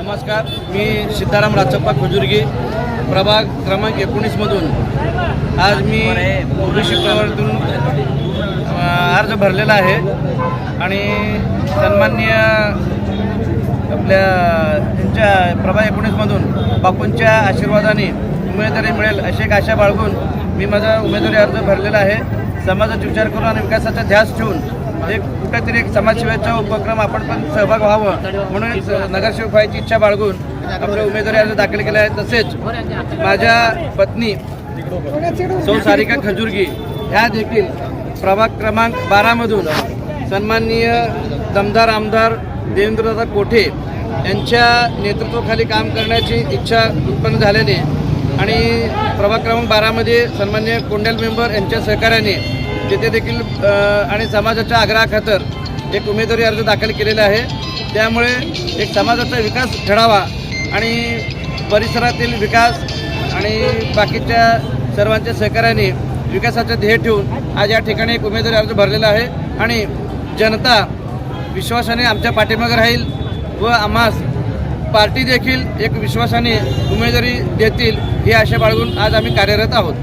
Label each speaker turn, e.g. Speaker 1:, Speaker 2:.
Speaker 1: नमस्कार मी सीताराम राचप्पा खजुर्गी प्रभाग क्रमांक एकोणीसमधून आज मी ओबीसी प्रवर्तून अर्ज भरलेला आहे आणि सन्माननीय आपल्या त्यांच्या प्रभाग एकोणीसमधून बापूंच्या आशीर्वादाने उमेदवारी मिळेल अशी एक आशा बाळगून मी माझा उमेदवारी अर्ज भरलेला आहे. समाजाचा विचार करून आणि विकासाचा ध्यास ठेवून एक कुठेतरी एक समाजसेवेचा उपक्रम आपण पण सहभाग व्हावं म्हणून नगरसेवक व्हायची इच्छा बाळगून आपले उमेदवारी अर्ज दाखल केला आहे तसेच माझ्या पत्नी सौ सारिका खजुर्गी ह्या देखील प्रभाग क्रमांक बारामधून सन्माननीय दमदार आमदार देवेंद्रदादा कोठे यांच्या नेतृत्वाखाली काम करण्याची इच्छा उत्पन्न झाल्याने आणि प्रभाग क्रमांक बारामध्ये सन्मान्य कोंडल मेंबर यांच्या सहकार्याने तिथे देखील आणि समाजाच्या आग्रहाखातर एक उमेदवारी अर्ज दाखल केलेला आहे. त्यामुळे एक समाजाचा विकास घडावा आणि परिसरातील विकास आणि बाकीच्या सर्वांच्या सहकार्याने विकासाचं ध्येय ठेवून आज या ठिकाणी एक उमेदवारी अर्ज भरलेला आहे. आणि जनता विश्वासाने आमच्या पाठीमागे राहील व आम्हास पार्टी देखील एक विश्वासाने उमेदवारी देतील ही आशा बाळगून आज आम्ही कार्यरत आहोत.